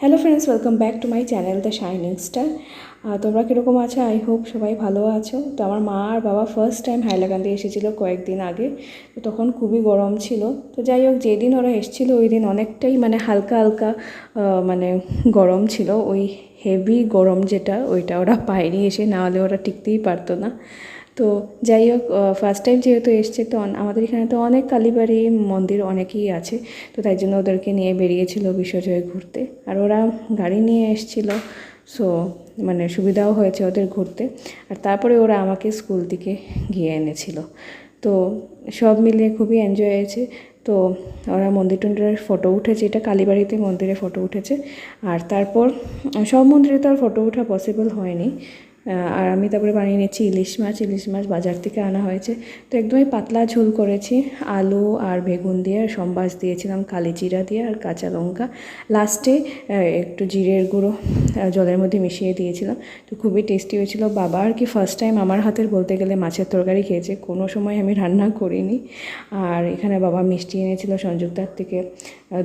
Hello friends welcome back to my channel the shining star তোমরা কীরকম আছো? I hope সবাই ভালো আছো। তো আমার মা আর বাবা ফার্স্ট টাইম হাইলাকান্দি এসেছিল কয়েকদিন আগে। তো তখন খুবই গরম ছিল। তো যাই হোক, যেদিন ওরা এসেছিল ওই দিন অনেকটাই মানে হালকা হালকা মানে গরম ছিল। ওই হেভি গরম যেটা, ওইটা ওরা পায়নি এসে, না হলে ওরা টিকতেই পারতো না। তো যাই হোক ফার্স্ট টাইম যেহেতু এসছে, তো আমাদের এখানে তো অনেক কালীবাড়ি মন্দির অনেকেই আছে। তো তাই জন্য ওদেরকে নিয়ে বেরিয়েছিল বিশ্বজয় ঘুরতে। আর ওরা গাড়ি নিয়ে এসছিল সো মানে সুবিধাও হয়েছে ওদের ঘুরতে। আর তারপরে ওরা আমাকে স্কুল থেকে গিয়ে এনেছিল। তো সব মিলিয়ে খুবই এনজয় হয়েছে। তো ওরা মন্দির টন্দিরের ফটো উঠেছে, এটা কালীবাড়িতে মন্দিরে ফটো উঠেছে। আর তারপর, সব মন্দিরে তো আর ফটো ওঠা পসিবল হয়নি। আর আমি তারপরে বানিয়ে নিচ্ছি ইলিশ মাছ। ইলিশ মাছ বাজার থেকে আনা হয়েছে। তো একদমই পাতলা ঝোল করেছি। আলু আর বেগুন দিয়ে আর সম্বাস দিয়েছিলাম, কালি জিরা দিয়ে আর কাঁচা লঙ্কা। লাস্টে একটু জিরের গুঁড়ো জলের মধ্যে মিশিয়ে দিয়েছিলাম। তো খুবই টেস্টি হয়েছিল। বাবা আর কি ফার্স্ট টাইম আমার হাতের বলতে গেলে মাছের তরকারি খেয়েছে। কোনো সময় আমি রান্না করিনি। আর এখানে বাবা মিষ্টি এনেছিল সংযুক্তার থেকে।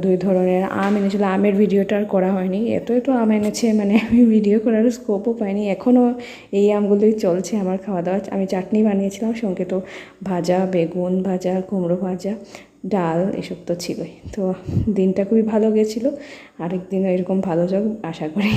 দুই ধরনের আম এনেছিল। আমের ভিডিওটা আর করা হয়নি। এত এত আম এনেছে মানে আমি ভিডিও করার স্কোপও পাইনি। এখনও এই আমগুলোই চলছে আমার খাওয়া দাওয়া আমি চাটনি বানিয়েছিলাম, সঙ্গে তো ভাজা, বেগুন ভাজা, কুমড়ো ভাজা, ডাল, এসব তো ছিলই। তো দিনটা খুবই ভালো গেছিল। আরেক দিনও এরকম ভালো যাক, আশা করি।